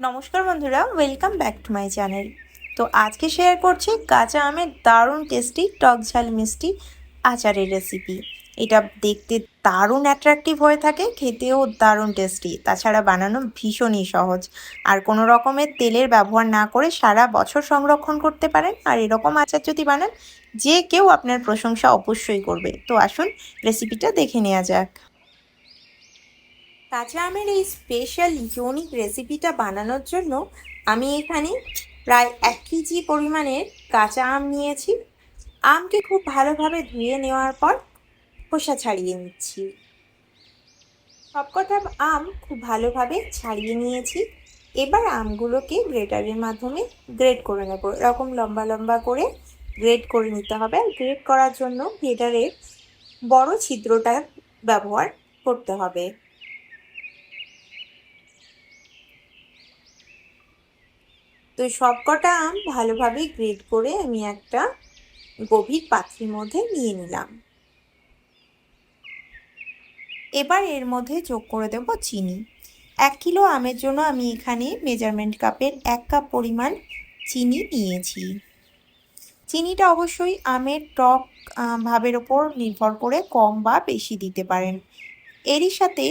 নমস্কার বন্ধুরা welcome back to my channel তো আজকে শেয়ার করছি কাঁচা আমের দারুণ টেস্টি টক ঝাল মিষ্টি আচারের রেসিপি এটা দেখতে দারুণ অ্যাট্রাকটিভ হয়ে থাকে, খেতেও দারুণ টেস্টি তাছাড়া বানানো ভীষণই সহজ। আর কোনো রকমের তেলের ব্যবহার না করে সারা বছর সংরক্ষণ করতে পারেন। আর এরকম আচার যদি বানান, যে কেউ আপনার প্রশংসা অবশ্যই করবে। তো আসুন রেসিপিটা দেখে নেওয়া যাক। কাঁচা আমের এই স্পেশাল ইউনিক রেসিপিটা বানানোর জন্য আমি এখানে প্রায় এক কেজি পরিমাণের কাঁচা আম নিয়েছি। আমকে খুব ভালোভাবে ধুয়ে নেওয়ার পর খোসা ছাড়িয়ে নিচ্ছি। সবকটা আম খুব ভালোভাবে ছাড়িয়ে নিয়েছি। এবার আমগুলোকে গ্রেটারের মাধ্যমে গ্রেড করে নেব। এরকম লম্বা লম্বা করে গ্রেড করে নিতে হবে। আর গ্রেড করার জন্য গ্রেটারের বড় ছিদ্রটা ব্যবহার করতে হবে। তো সবকটা আম ভালোভাবে গ্রেড করে আমি একটা গভীর পাত্রের মধ্যে নিয়ে নিলাম। এবার এর মধ্যে যোগ করে দেব চিনি। এক কিলো আমের জন্য আমি এখানে মেজারমেন্ট কাপের এক কাপ পরিমাণ চিনি নিয়েছি। চিনিটা অবশ্যই আমের টক ভাবের ওপর নির্ভর করে কম বা বেশি দিতে পারেন। এরই সাথে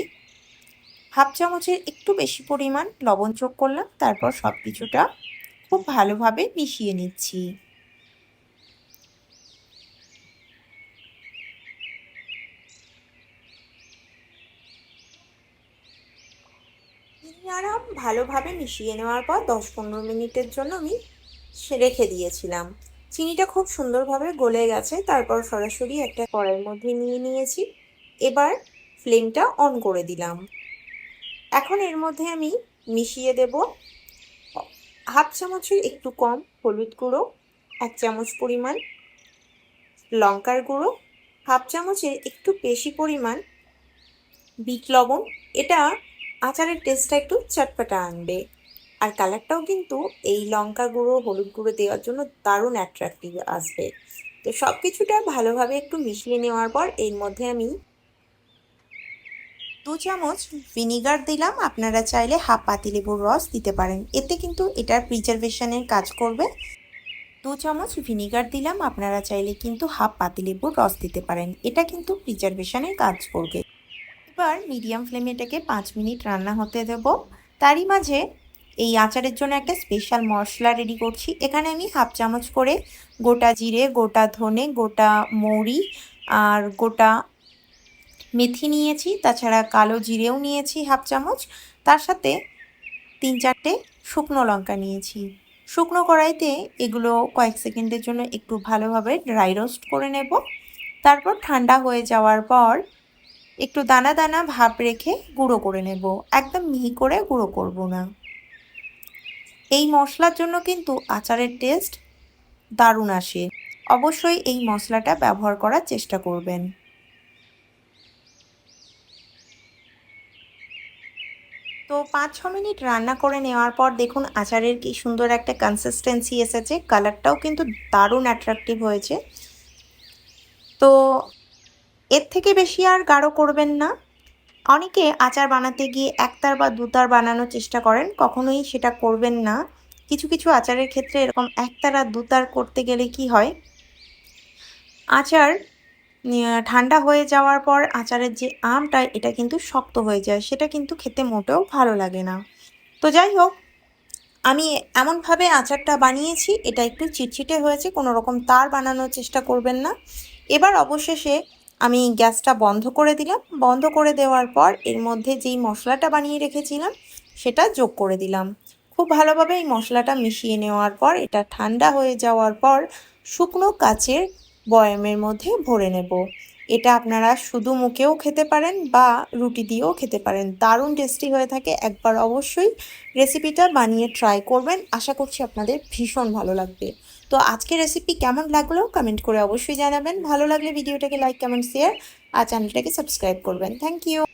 হাফ চামচের একটু বেশি পরিমাণ লবণ যোগ করলাম, তারপর সব কিছুটা খুব ভালোভাবে মিশিয়ে নিচ্ছি। আরাম ভালোভাবে মিশিয়ে নেওয়ার পর দশ পনেরো মিনিটের জন্য আমি রেখে দিয়েছিলাম। চিনিটা খুব সুন্দরভাবে গলে গেছে, তারপর সরাসরি একটা কড়াইয়ের মধ্যে নিয়ে নিয়েছি। এবার ফ্লেমটা অন করে দিলাম। এখন এর মধ্যে আমি মিশিয়ে দেব হাফ চামচের একটু কম হলুদ গুঁড়ো, এক চামচ পরিমাণ লঙ্কার গুঁড়ো, হাফ চামচের একটু বেশি পরিমাণ বিট লবণ। এটা আচারের টেস্টটা একটু চটপাটা আনবে। আর কালারটাও কিন্তু এই লঙ্কা গুঁড়ো, হলুদ গুঁড়ো দেওয়ার জন্য দারুণ অ্যাট্রাকটিভ আসবে। তো সব কিছুটা ভালোভাবে একটু মিশিয়ে নেওয়ার পর এর মধ্যে আমি দু চামচ ভিনিগার দিলাম। আপনারা চাইলে হাফ পাতিলেবুর রস দিতে পারেন। এতে কিন্তু এটার প্রিজারভেশনের কাজ করবে। দু চামচ ভিনিগার দিলাম। আপনারা চাইলে কিন্তু হাফ পাতিলেবুর রস দিতে পারেন। এটা কিন্তু প্রিজারভেশনের কাজ করবে। এবার মিডিয়াম ফ্লেমে এটাকে পাঁচ মিনিট রান্না হতে দেব। তারই মাঝে এই আচারের জন্য একটা স্পেশাল মশলা রেডি করছি। এখানে আমি হাফ চামচ করে গোটা জিরে, গোটা ধনে, গোটা মৌরি আর গোটা মেথি নিয়েছি, তাছাড়া কালো জিরেও নিয়েছি হাফ চামচ। তার সাথে তিন চারটে শুকনো লঙ্কা নিয়েছি। শুকনো কড়াইতে এগুলো কয়েক সেকেন্ডের জন্য একটু ভালোভাবে ড্রাই রোস্ট করে নেব। তারপর ঠান্ডা হয়ে যাওয়ার পর একটু দানা দানা ভাব রেখে গুঁড়ো করে নেব। একদম মিহি করে গুঁড়ো করব না। এই মশলার জন্য কিন্তু আচারের টেস্ট দারুণ আসে। অবশ্যই এই মশলাটা ব্যবহার করার চেষ্টা করবেন। তো পাঁচ, ছ মিনিট রান্না করে নেওয়ার পর দেখুন আচারের কি সুন্দর একটা কনসিস্টেন্সি এসেছে। কালারটাও কিন্তু দারুণ অ্যাট্রাকটিভ হয়েছে। তো এর থেকে বেশি আর গাঢ় করবেন না। অনেকে আচার বানাতে গিয়ে একতার বা দুতার বানানোর চেষ্টা করেন, কখনোই সেটা করবেন না। কিছু কিছু আচারের ক্ষেত্রে এরকম একতার আর দুতার করতে গেলে কি হয়? আচার ঠান্ডা হয়ে যাওয়ার পর আচারের যে আমটা, এটা কিন্তু শক্ত হয়ে যায়। সেটা কিন্তু খেতে মোটেও ভালো লাগে না। তো যাই হোক, আমি এমনভাবে আচারটা বানিয়েছি, এটা একটু চিটচিটে হয়েছে কোনো রকম তার বানানোর চেষ্টা করবেন না। এবার অবশেষে আমি গ্যাসটা বন্ধ করে দিলাম। বন্ধ করে দেওয়ার পর এর মধ্যে যেই মশলাটা বানিয়ে রেখেছিলাম, সেটা যোগ করে দিলাম। খুব ভালোভাবে এই মশলাটা মিশিয়ে নেওয়ার পর, এটা ঠান্ডা হয়ে যাওয়ার পর শুকনো কাচের বয়ামের মধ্যে ভরে নেব। এটা আপনারা শুধু মুখেও খেতে পারেন বা রুটি দিয়েও খেতে পারেন। দারুণ টেস্টি হয়ে থাকে। একবার অবশ্যই রেসিপিটা বানিয়ে ট্রাই করবেন। আশা করছি আপনাদের ভীষণ ভালো লাগবে। তো আজকে রেসিপি কেমন লাগল কমেন্ট করে অবশ্যই জানাবেন। ভালো লাগলে ভিডিওটাকে লাইক কমেন্ট শেয়ার আর চ্যানেলটাকে সাবস্ক্রাইব করবেন। Thank you